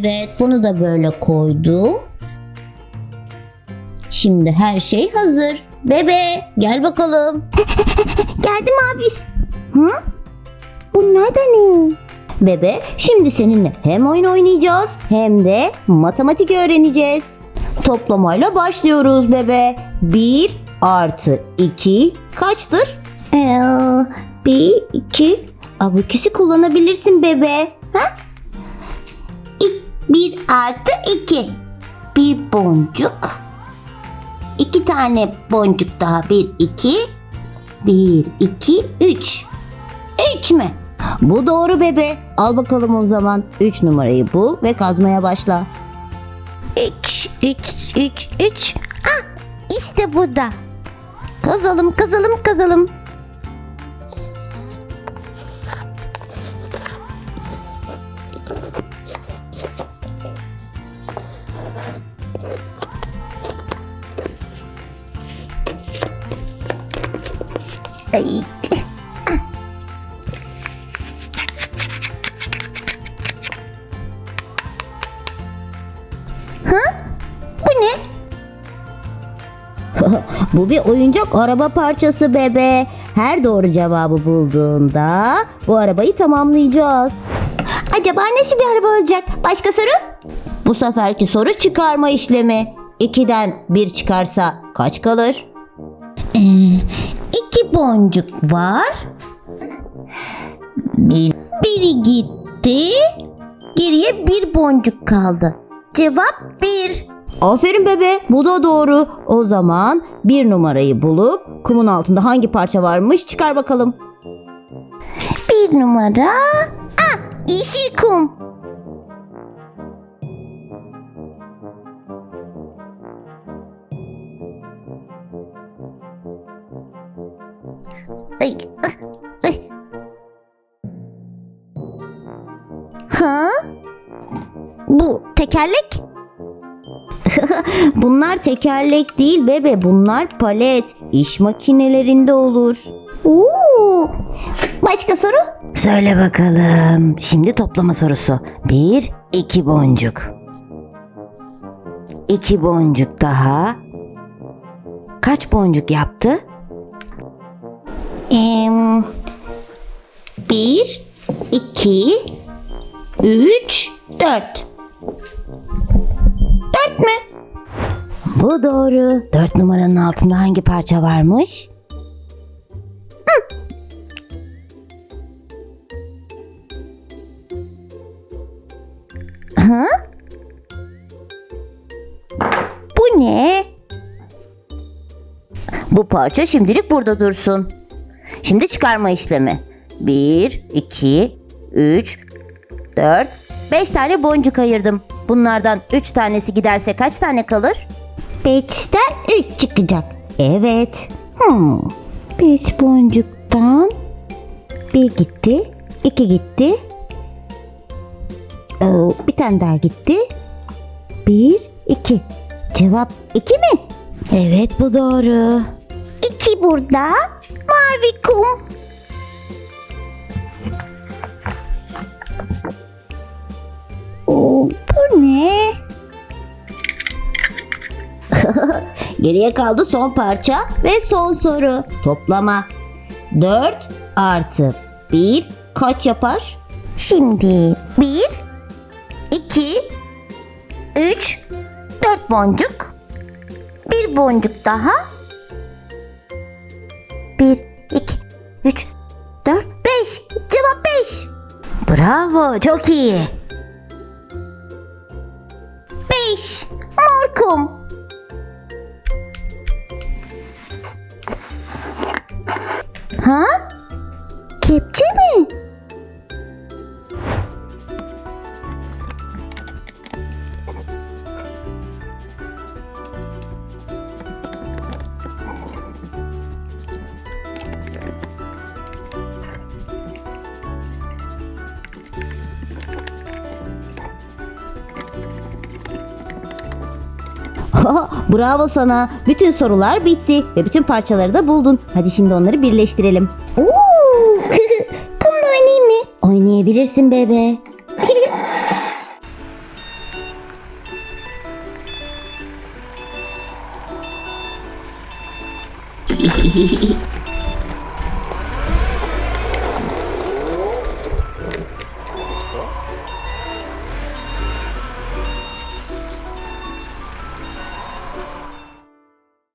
Evet, bunu da böyle koydum. Şimdi her şey hazır. Bebe, gel bakalım. Geldim abis. Hı? Bunlar da ne? Bebe, şimdi seninle hem oyun oynayacağız hem de matematik öğreneceğiz. Toplamayla başlıyoruz bebe. 1 artı 2 kaçtır? Ee, bir, iki. Abaküsü kullanabilirsin bebe. Ha? İk, bir artı iki. Bir boncuk. İki tane boncuk daha. Bir, iki. Bir, iki, üç. Üç mü? Bu doğru bebe. Al bakalım o zaman 3 numarayı bul ve kazmaya başla. Üç, üç, üç, üç. Ah, işte burada. Kazalım, kazalım, kazalım. Ay. Bu ne? Bu bir oyuncak araba parçası bebe. Her doğru cevabı bulduğunda bu arabayı tamamlayacağız. Acaba nasıl bir araba olacak? Başka soru? Bu seferki soru çıkarma işlemi. 2'den 1 çıkarsa kaç kalır? Ee, iki boncuk var. Bir, biri gitti. Geriye bir boncuk kaldı. Cevap bir. Aferin bebe bu da doğru. O zaman bir numarayı bulup kumun altında hangi parça varmış çıkar bakalım. Bir numara. Ah, yeşil kum. Ah, ay. Ha? Bu tekerlek? Bunlar tekerlek değil bebe bunlar palet. İş makinelerinde olur. Oo. Başka soru? Söyle bakalım. Şimdi toplama sorusu. Bir, iki boncuk. İki boncuk daha. Kaç boncuk yaptı? 1, 2, 3, 4. 4 mü? Bu doğru. 4 numaranın altında hangi parça varmış? Hı. Hı? Bu ne? Bu parça şimdilik burada dursun. Şimdi çıkarma işlemi. 1, 2, 3, 4, 5 tane boncuk ayırdım. Bunlardan 3 tanesi giderse kaç tane kalır? Beşten üç çıkacak. Evet. Hmm. Boncuktan bir gitti, iki gitti. Ee, bir tane daha gitti. Bir, iki. Cevap iki mi? Evet bu doğru. İki burada. Mavi kum. Geriye kaldı son parça ve son soru. Toplama. 4 artı 1 kaç yapar? Şimdi bir, iki, üç, dört boncuk. Bir boncuk daha. Bir, iki, üç, dört, beş. Cevap beş. Bravo çok iyi. Beş. Mor Kepçe mi? Bravo sana. Bütün sorular bitti ve bütün parçaları da buldun. Hadi şimdi onları birleştirelim. Ooo! Oo! Kumla oynayayım mı? Oynayabilirsin bebe. Hehehehe